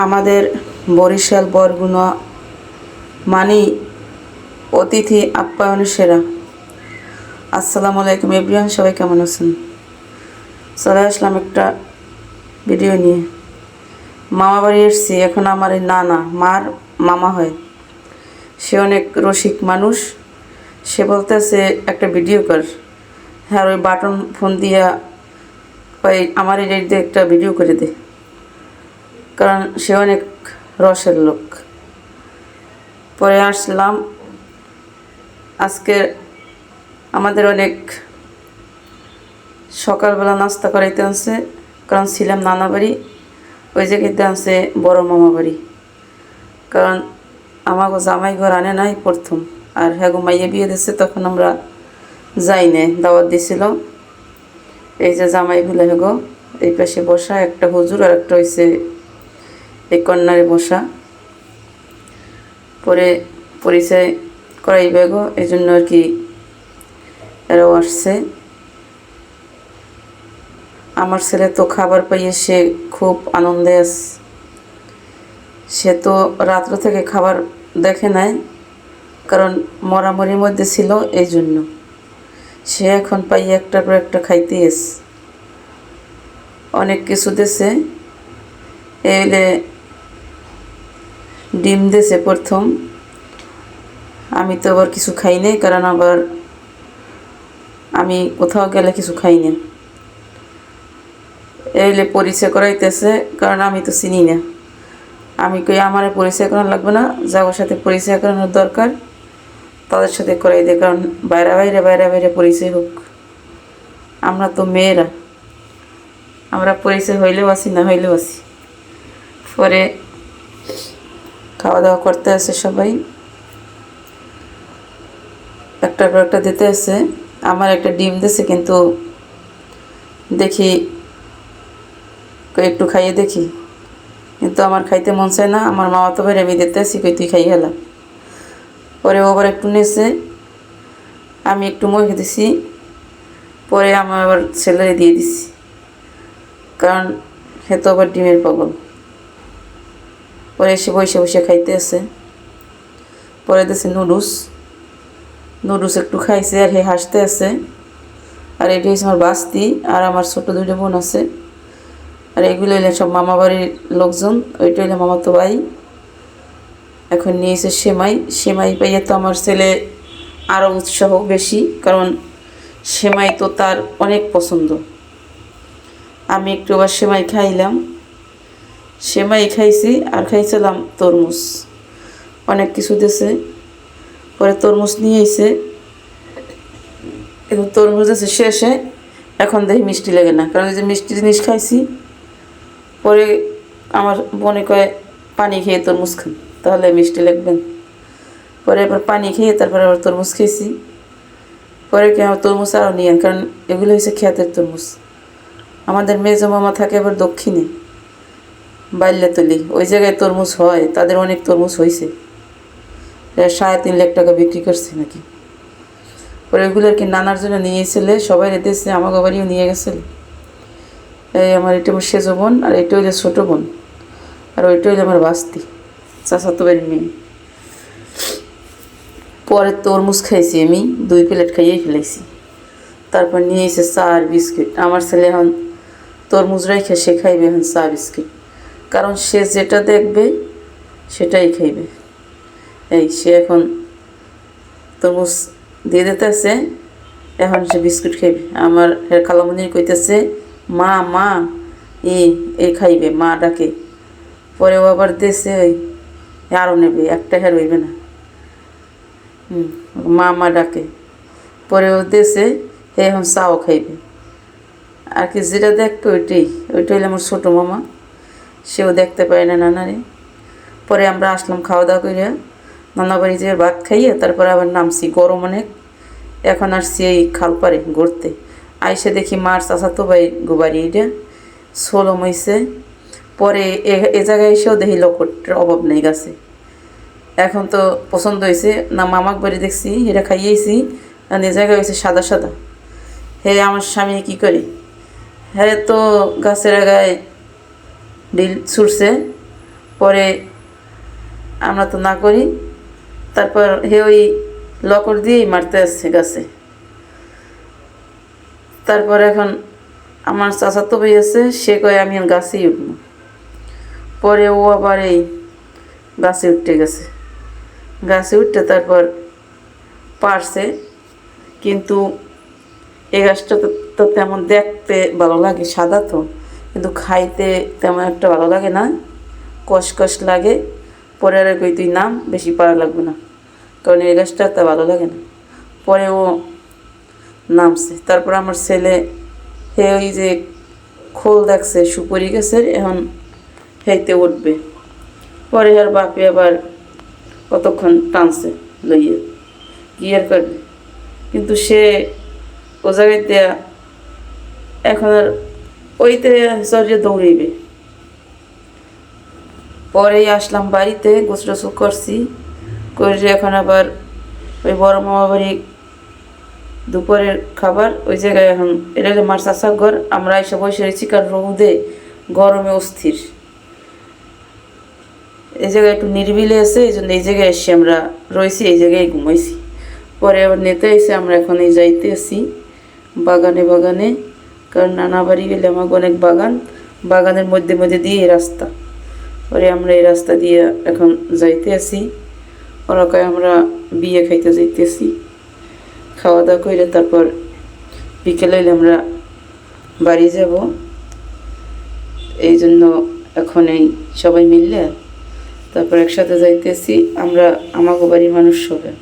আমাদের বরিশাল বরগুনা মানেই অতিথি আপ্যায়নের সেরা। আসসালামু আলাইকুম এভরিওয়ান, সবাই কেমন আছেন? চলে আসলাম একটা ভিডিও নিয়ে। মামা বাড়ি এসছি, এখন আমার এই নানা, মার মামা হয়। সে অনেক রসিক মানুষ। সে বলতেছে, একটা ভিডিও কর। হ্যাঁ ওই বাটন ফোন দিয়া ওই আমার এই একটা ভিডিও করে দে। কারণ সে অনেক রসের লোক। পরে আসলাম। আজকে আমাদের অনেক সকালবেলা নাস্তা করাইতে আনছে, কারণ ছিলাম নানা বাড়ি। ওই জায়গাতে আনছে বড় মামা বাড়ি। কারণ আমাকে জামাই ঘর আনে নাই প্রথম, আর হ্যাঁ মাইয়ে বিয়ে দিচ্ছে তখন আমরা যাই নাই, দাওয়াত দিছিল। এই যে জামাই ভুলে হেগো এই পাশে বসা একটা হুজুর আর একটা হয়েছে এই কন্যারে বসা। পরে পরিচয় করাইবে গো এই জন্য আর কি এরাও আসছে। আমার ছেলে তো খাবার পাইয়ে সে খুব আনন্দে আছে সে তো রাত্র থেকে খাবার দেখে নাই, কারণ মরামরির মধ্যে ছিল এই জন্য সে এখন পাই একটা পর একটা খাইতে এস অনেক কিছু দেশে এলে ডিম দেশে প্রথম। আমি তো আবার কিছু খাই নাই, কারণ আবার আমি কোথাও গেলে কিছু খাই না। এলে পরিচয় করাইতেছে, কারণ আমি তো চিনি না। আমি কই আমার পরিচয় করানো লাগবে না, যাওয়ার সাথে পরিচয় করানোর দরকার, তাদের সাথে করাই দেয় কারণ বাইরে বাইরে বাইরে বাইরে পরিচয় হোক। আমরা তো মেয়েরা, আমরা পরিচয় হইলেও আসি না হইলেও আসি পরে খাওয়া দাওয়া করতে আসে সবাই। একটার পর একটা দিতে আসে আমার একটা ডিম দিছে, কিন্তু দেখি একটু খাইয়ে দেখি। কিন্তু আমার খাইতে মন চায় না, আমার মামা তো ভাই আমি দিতে আসি কই তুই খাই হেলাম পরে ও আবার একটু নেছে, আমি একটু মুখে দিছি, পরে আমার আবার ছেলেরে দিয়ে দিছি। কারণ সে তো আবার ডিমের পাগল। পরে এসে বসে বসে খাইতে আছে পরে দিছে নুডলস। নুডলস একটু খাইছে আর হে হাসতে আছে আর এটি হচ্ছে আমার বাস্তি আর আমার ছোট দুইটা বোন আছে। আর এগুলো হইলে সব মামা বাড়ির লোকজন, ওইটা হইলে মামা তো ভাই। এখন নিয়েছে সেমাই। সেমাই পাইয়ে তো আমার ছেলে আরও উৎসাহ বেশি, কারণ সেমাই তো তার অনেক পছন্দ। আমি একটু আবার সেমাই খাইলাম। সেমাই খাইছি আর খাইছিলাম তরমুজ। অনেক কিছু দিয়েছে পরে তরমুজ নিয়ে এসে কিন্তু তরমুজ আছে শেষে। এখন দেখি মিষ্টি লাগে না। কারণ যে মিষ্টি জিনিস খাইছি, পরে আমার বোনে কয়, পানি খেয়ে তরমুজ খান, তাহলে মিষ্টি লাগবেন পরে এবার পানি খেয়ে তারপরে আবার তরমুজ খেয়েছি। পরে কি আমার তরমুজ আরও নিয়ে কারণ এগুলো হচ্ছে খেতের তরমুজ। আমাদের মেজো মামা থাকে এবার দক্ষিণে। বাইল্যাতলি ওই জায়গায় তরমুজ হয়, তাদের অনেক তরমুজ হয়েছে সাড়ে তিন লাখ টাকা বিক্রি করছে নাকি? পরে ওইগুলো আর কি নানার জন্য নিয়ে সবাই রেতেছে আমাকে বাড়িও নিয়ে গেছিল। এই আমার এটা আমার সেজো বোন, আর এটা হইলে ছোটো বোন। আর ওইটা হইলে আমার বাস্তি চাচাতো বাড়ির মেয়ে। পরে তরমুজ খাইছি আমি, দুই প্লেট খাইয়েই ফেলাইছি। তারপর নিয়ে এসে চা আর বিস্কিট। আমার ছেলে এখন তরমুজ রেখে সে খাইবে এখন চা, বিস্কিট। কারণ সে যেটা দেখবে, সেটাই খাইবে। এই সে এখন তরমুজ দিয়ে দিতেছে, এখন সে বিস্কুট খাইবে। আমার হের খালামুনি কইতেছে, মা মা, এ এ খাইবে, মা ডাকে। পরে ও আবার দেশে ওই আরও নেবে, একটা হের হইবে না। হুম, মা মা ডাকে। পরে ও দেশে হে, এখন চাও খাইবে। আর কি যেটা দেখবে ওইটাই, ওইটা হইলে আমার ছোটো মামা। সেও দেখতে পায় না নানারে। পরে আমরা আসলাম খাওয়া দাওয়া করে নানা বাড়ি যে ভাত খাইয়ে তারপরে আবার নামছি গরম অনেক। এখন আসছি এই খাল পারে ঘুরতে। আইসে দেখি মার চাচাতো ভাই গোবারি এটা ষোলো মইছে। পরে এ জায়গায় এসেও দেখি লকটের অভাব নেই গাছে। এখন তো পছন্দ হয়েছে না মামাক বাড়ি দেখছি এটা খাইয়েছি আর এ জায়গায় হয়েছে সাদা সাদা। হে আমার স্বামী কি করে? হ্যাঁ তো গাছের আগায় ডিল ছুটছে পরে আমরা তো না করি। তারপর হে ওই লকর দিয়েই মারতে আসছে গাছে। তারপর এখন আমার চাচা তো ভাই আছে, সে কয়ে, আমি গাছেই উঠব পরে ও আবার এই গাছে উঠতে গেছে। গাছে উঠতে তারপর পারছে, কিন্তু এই গাছটা তো তেমন দেখতে ভালো লাগে, সাদা তো। খাইতে তেমন একটা ভালো লাগে না। কষকষ লাগে। পরে আর কই তুই নাম, বেশি পারা লাগবে না। কারণ এই গাছটা তা ভালো লাগে না। পরে ও নামছে। তারপর আমার ছেলে, হে ওই যে খোল দেখছে, সুপুরি গাছের, এখন হেইতে উঠবে। পরে আর বাপে আবার কতক্ষণ টানছে, লইয়ে। গিয়ার করবে? কিন্তু সে ও জায়গাতে এখন আর ওইতে সরিয়ে দৌড়িবে পরেই আসলাম বাড়িতে গোসল টোসল করছি। করে এখন আবার ওই বড় মামা বাড়ি দুপুরের খাবার, ওই জায়গায় এখন এটা হলো মার চাষার ঘর। আমরা এসে বসে রয়েছি কারণ রৌদে গরমে অস্থির। এই জায়গায় একটু নিরিবিলে আছে, এই জন্য এই জায়গায় এসে আমরা রয়েছি, এই জায়গায় ঘুমাইছি। পরে আবার নেতে এসে আমরা এখন এই যাইতে আসি বাগানে বাগানে কারণ নানা বাড়ি গেলে আমাকে অনেক বাগান, বাগানের মধ্যে মধ্যে দিয়ে এই রাস্তা। পরে আমরা এই রাস্তা দিয়ে এখন যাইতে আসি। ওরা কয় আমরা বিয়ে খাইতে যাইতেছি। খাওয়া দাওয়া করে তারপর বিকেলে আমরা বাড়ি যাব। এই জন্য এখন এই সবাই মিললে তারপর একসাথে যাইতেছি। আমরা আমাকে বাড়ির মানুষ সবাই।